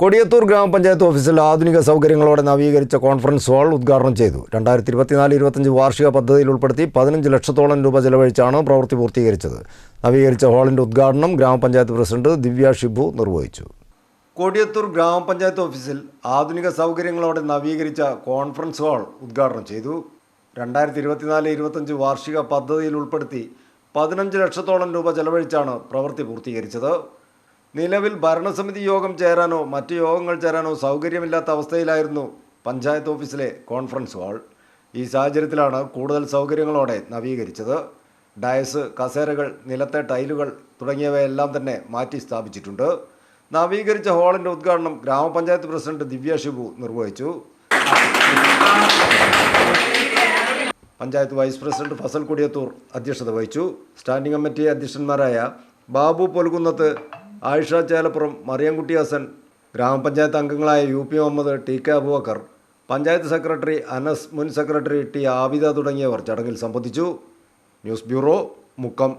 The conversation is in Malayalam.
കൊടിയത്തൂർ ഗ്രാമപഞ്ചായത്ത് ഓഫീസിൽ ആധുനിക സൗകര്യങ്ങളോടെ നവീകരിച്ച കോൺഫറൻസ് ഹാൾ ഉദ്ഘാടനം ചെയ്തു. രണ്ടായിരത്തി ഇരുപത്തിനാല് ഇരുപത്തഞ്ച് വാർഷിക പദ്ധതിയിൽ ഉൾപ്പെടുത്തി പതിനഞ്ച് ലക്ഷത്തോളം രൂപ ചെലവഴിച്ചാണ് പ്രവൃത്തി പൂർത്തീകരിച്ചത്. നവീകരിച്ച ഹാളിന്റെ ഉദ്ഘാടനം ഗ്രാമപഞ്ചായത്ത് പ്രസിഡന്റ് ദിവ്യ ഷിബു നിർവഹിച്ചു. കൊടിയത്തൂർ ഗ്രാമപഞ്ചായത്ത് ഓഫീസിൽ ആധുനിക സൗകര്യങ്ങളോടെ നവീകരിച്ച കോൺഫറൻസ് ഹാൾ ഉദ്ഘാടനം ചെയ്തു. രണ്ടായിരത്തി ഇരുപത്തിനാല് ഇരുപത്തഞ്ച് വാർഷിക പദ്ധതിയിൽ ഉൾപ്പെടുത്തി പതിനഞ്ച് ലക്ഷത്തോളം രൂപ ചെലവഴിച്ചാണ് പ്രവൃത്തി പൂർത്തീകരിച്ചത്. നിലവിൽ ഭരണസമിതി യോഗം ചേരാനോ മറ്റ് യോഗങ്ങൾ ചേരാനോ സൗകര്യമില്ലാത്ത അവസ്ഥയിലായിരുന്നു പഞ്ചായത്ത് ഓഫീസിലെ കോൺഫറൻസ് ഹാൾ. ഈ സാഹചര്യത്തിലാണ് കൂടുതൽ സൗകര്യങ്ങളോടെ നവീകരിച്ചത്. ഡയസ് കസേരകൾ നിലത്തെ ടൈലുകൾ തുടങ്ങിയവയെല്ലാം തന്നെ മാറ്റി സ്ഥാപിച്ചിട്ടുണ്ട്. നവീകരിച്ച ഹാളിന്റെ ഉദ്ഘാടനം ഗ്രാമപഞ്ചായത്ത് പ്രസിഡന്റ് ദിവ്യ ഷിബു നിർവഹിച്ചു. പഞ്ചായത്ത് വൈസ് പ്രസിഡന്റ് ഫസൽ കൊടിയത്തൂർ അധ്യക്ഷത വഹിച്ചു. സ്റ്റാൻഡിംഗ് കമ്മിറ്റി അധ്യക്ഷന്മാരായ ബാബു പൊലുകുന്നത്ത് ആയിഷ ചേലപ്പുറം മറിയംകുട്ടി ഹസൻ ഗ്രാമപഞ്ചായത്ത് അംഗങ്ങളായ U P Muhammad T K Abubakar panchayat secretary Anas മുൻ സെക്രട്ടറി ടി ആബിദ തുടങ്ങിയവർ ചടങ്ങിൽ സംബന്ധിച്ചു. News bureau Mukkam.